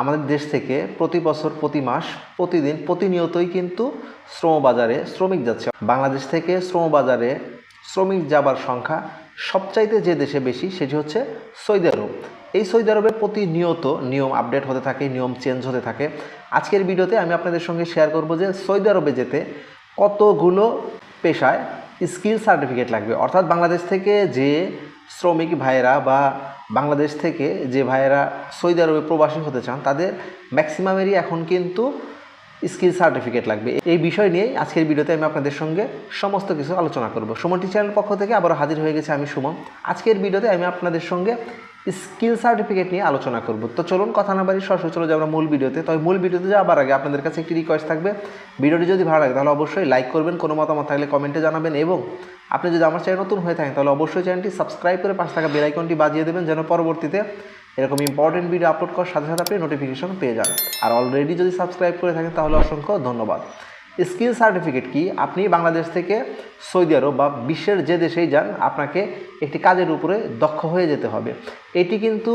আমাদের দেশ থেকে প্রতি বছর, প্রতি মাস, প্রতিদিন, প্রতিনিয়তই কিন্তু শ্রমবাজারে শ্রমিক যাচ্ছে। বাংলাদেশ থেকে শ্রমবাজারে শ্রমিক যাবার সংখ্যা সবচাইতে যে দেশে বেশি সেটি হচ্ছে সৌদি আরব। এই সৌদি আরবে প্রতিনিয়ত নিয়ম আপডেট হতে থাকে, নিয়ম চেঞ্জ হতে থাকে। আজকের ভিডিওতে আমি আপনাদের সঙ্গে শেয়ার করব যে সৌদি আরবে যেতে কতগুলো পেশায় স্কিল সার্টিফিকেট লাগবে। অর্থাৎ বাংলাদেশ থেকে যে শ্রমিক ভাইয়েরা বা বাংলাদেশ থেকে যে ভাইয়েরা সৌদি আরবে প্রবাসী হতে চান, তাদের ম্যাক্সিমামেরই এখন কিন্তু স্কিল সার্টিফিকেট লাগবে। এই বিষয় নিয়েই আজকের ভিডিওতে আমি আপনাদের সঙ্গে সমস্ত কিছু আলোচনা করব। সুমন চ্যানেল পক্ষ থেকে আবার হাজির হয়ে গেছে আমি সুমন। আজকের ভিডিওতে আমি আপনাদের সঙ্গে স্কিল সার্টিফিকেট নিয়ে আলোচনা করব। তো চলুন, কথা না বাড়ি সরাসরি চলে যাব মূল ভিডিওতে। তবে মূল ভিডিওতে যাওয়ার আগে আপনাদের কাছে একটি রিকোয়েস্ট থাকবে। ভিডিওটি যদি ভালো লাগে, তাহলে অবশ্যই লাইক করবেন, কোনো মতামত থাকলে কমেন্টে জানাবেন এবং আপনি যদি আমার চ্যানেল নতুন হয়ে থাকেন, তাহলে অবশ্যই চ্যানেলটি সাবস্ক্রাইব করে পাশে থাকা বেল আইকনটি বাজিয়ে দেবেন যেন পরবর্তীতে এরকম ইম্পর্টেন্ট ভিডিও আপলোড করার সাথে সাথে আপনি নোটিফিকেশন পেয়ে যান। আর অলরেডি যদি সাবস্ক্রাইব করে থাকেন, তাহলে অসংখ্য ধন্যবাদ। স্কিল সার্টিফিকেট কি? আপনি বাংলাদেশ থেকে সৌদি আরব বা বিশ্বের যে দেশেই যান, আপনাকে একটি কাজের উপরে দক্ষ হয়ে যেতে হবে। এটি কিন্তু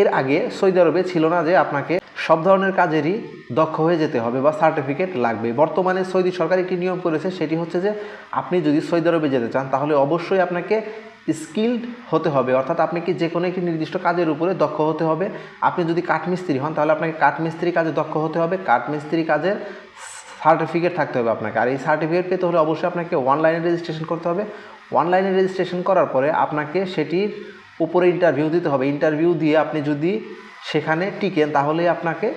এর আগে সৌদি আরবে ছিল না যে আপনাকে সব ধরনের কাজেরই দক্ষ হয়ে যেতে হবে বা সার্টিফিকেট লাগবে। বর্তমানে সৌদি সরকার একটি নিয়ম করেছে, সেটি হচ্ছে যে আপনি যদি সৌদি আরবে যেতে চান, তাহলে অবশ্যই আপনাকে স্কিল্ড হতে হবে। অর্থাৎ আপনি কি যে কোনো একটি নির্দিষ্ট কাজের উপরে দক্ষ হতে হবে। আপনি যদি কাঠমিস্ত্রি হন, তাহলে আপনাকে কাঠমিস্ত্রি কাজে দক্ষ হতে হবে। কাঠমিস্ত্রি কাজের সার্টিফিকেট থাকতে হবে আপনাকে। আর এই সার্টিফিকেট পেতে হলে অবশ্যই আপনাকে অনলাইনে রেজিস্ট্রেশন করতে হবে। অনলাইনে রেজিস্ট্রেশন করার পরে আপনাকে সেটির উপরে ইন্টারভিউ দিতে হবে। ইন্টারভিউ দিয়ে আপনি যদি সেখানে টিকেন, তাহলে আপনাকে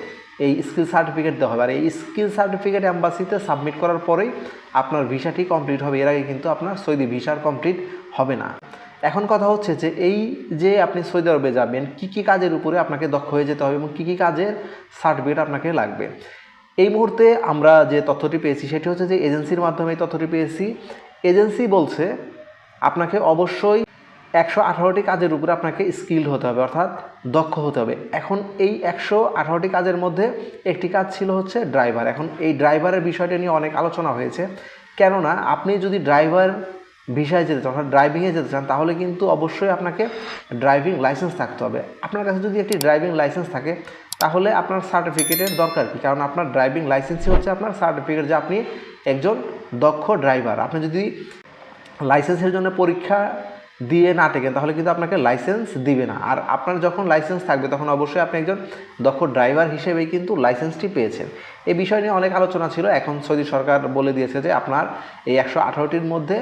এই স্কিল সার্টিফিকেট দেওয়া হবে। আর এই স্কিল সার্টিফিকেট অ্যাম্বাসিতে সাবমিট করার পরেই আপনার ভিসাটি কমপ্লিট হবে। এর আগে কিন্তু আপনার সৌদি ভিসার কমপ্লিট হবে না। এখন কথা হচ্ছে যে, এই যে আপনি সৌদি আরবে যাবেন, কী কী কাজের উপরে আপনাকে দক্ষ হয়ে যেতে হবে এবং কী কী কাজের সার্টিফিকেট আপনাকে লাগবে? এই মুহূর্তে আমরা যে তথ্যটি পেয়েছি, সেটি হচ্ছে যে এজেন্সির মাধ্যমে তথ্যটি পেয়েছি। এজেন্সি বলছে, আপনাকে অবশ্যই একশো আঠারোটি কাজের উপরে আপনাকে স্কিল হতে হবে, অর্থাৎ দক্ষ হতে হবে। এখন এই একশো আঠারোটি কাজের মধ্যে একটি কাজ ছিল হচ্ছে ড্রাইভার। এখন এই ড্রাইভারের বিষয়টা নিয়ে অনেক আলোচনা হয়েছে। কেননা, আপনি যদি ড্রাইভার ভিসায় যেতে চান, অর্থাৎ ড্রাইভিংয়ে যেতে চান, তাহলে কিন্তু অবশ্যই আপনাকে ড্রাইভিং লাইসেন্স থাকতে হবে। আপনার কাছে যদি একটি ড্রাইভিং লাইসেন্স থাকে তাহলে আপনার সার্টিফিকেটের দরকার কি? কারণ আপনার ড্রাইভিং লাইসেন্সই হচ্ছে আপনার সার্টিফিকেট যে আপনি একজন দক্ষ ড্রাইভার আপনি যদি লাইসেন্সের জন্য পরীক্ষা দিয়ে না টেকেন তাহলে কিন্তু আপনাকে লাইসেন্স দিবে না। আর আপনার যখন লাইসেন্স থাকবে, তখন অবশ্যই আপনি একজন দক্ষ ড্রাইভার হিসেবেই কিন্তু লাইসেন্সটি পেয়েছেন। এই বিষয় নিয়ে অনেক আলোচনা ছিল। এখন সৌদি সরকার বলে দিয়েছে যে আপনার এই একশো আঠারোটির মধ্যে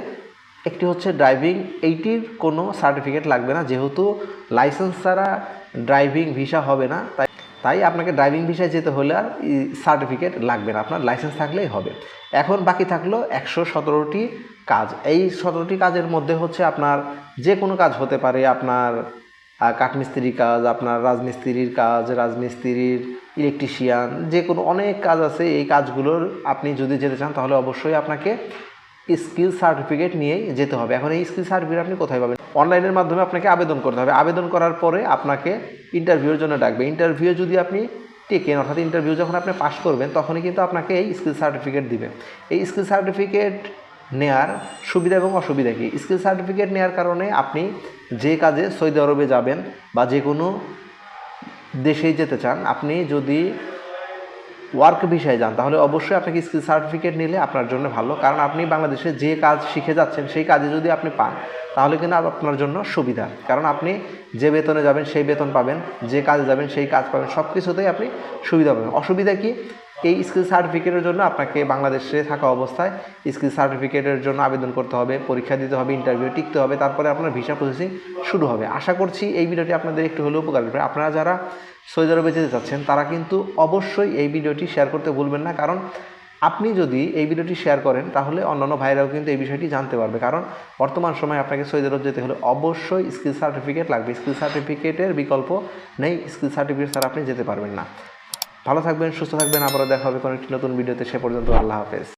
একটি হচ্ছে ড্রাইভিং এইটির কোনো সার্টিফিকেট লাগবে না। যেহেতু লাইসেন্স ছাড়া ড্রাইভিং ভিসা হবে না, তাই তাই আপনাকে ড্রাইভিং ভিসায় যেতে হলে আর সার্টিফিকেট লাগবে না, আপনার লাইসেন্স থাকলেই হবে। এখন বাকি থাকল একশো সতেরোটি কাজ। এই সতেরোটি কাজের মধ্যে হচ্ছে আপনার যে কোনো কাজ হতে পারে, আপনার কাঠমিস্ত্রির কাজ, আপনার রাজমিস্ত্রির কাজ, রাজমিস্ত্রির ইলেকট্রিশিয়ান যে কোনো অনেক কাজ আছে, এই কাজগুলোর আপনি যদি যেতে চান তাহলে অবশ্যই আপনাকে স্কিল সার্টিফিকেট নিয়েই যেতে হবে। এখন এই স্কিল সার্টিফিকেট আপনি কোথায় পাবেন? অনলাইনের মাধ্যমে আপনাকে আবেদন করতে হবে। আবেদন করার পরে আপনাকে ইন্টারভিউর জন্য ডাকবে। ইন্টারভিউ যদি আপনি টেকেন, অর্থাৎ ইন্টারভিউ যখন আপনি পাস করবেন, তখনই কিন্তু আপনাকে এই স্কিল সার্টিফিকেট দিবে। এই স্কিল সার্টিফিকেট নেয়ার সুবিধা এবং অসুবিধা কী? স্কিল সার্টিফিকেট নেওয়ার কারণে আপনি যে কাজে সৌদি আরবে যাবেন বা যে কোনো দেশেই যেতে চান, আপনি যদি ওয়ার্ক বিষয়ে যান, তাহলে অবশ্যই আপনাকে স্কিল সার্টিফিকেট নিলে আপনার জন্য ভালো। কারণ আপনি বাংলাদেশে যে কাজ শিখে যাচ্ছেন, সেই কাজে যদি আপনি পান, তাহলে কিন্তু আপনার জন্য সুবিধা। কারণ আপনি যে বেতনে যাবেন, সেই বেতন পাবেন, যে কাজে যাবেন, সেই কাজ পাবেন সব কিছুতেই আপনি সুবিধা পাবেন। অসুবিধা কি? এই স্কিল সার্টিফিকেটের জন্য আপনাকে বাংলাদেশে থাকা অবস্থায় স্কিল সার্টিফিকেটের জন্য আবেদন করতে হবে, পরীক্ষা দিতে হবে ইন্টারভিউ টিকতে হবে, তারপরে আপনার ভিসা প্রসেসিং শুরু হবে। আশা করছি এই ভিডিওটি আপনাদের একটু হলেও উপকার হবে আপনারা যারা সৌদি আরবে যেতে চাচ্ছেন, তারা কিন্তু অবশ্যই এই ভিডিওটি শেয়ার করতে ভুলবেন না। কারণ আপনি যদি এই ভিডিওটি শেয়ার করেন, তাহলে অন্যান্য ভাইরাও কিন্তু এই বিষয়টি জানতে পারবে। কারণ বর্তমান সময়ে আপনাকে সৌদি আরব যেতে হলে অবশ্যই স্কিল সার্টিফিকেট লাগবে। স্কিল সার্টিফিকেটের বিকল্প নেই। স্কিল সার্টিফিকেট ছাড়া আপনি যেতে পারবেন না। ভালো থাকবেন, সুস্থ থাকবেন। আবারও দেখা হবে কোনো একটি নতুন ভিডিওতে। সে পর্যন্ত আল্লাহ হাফেজ।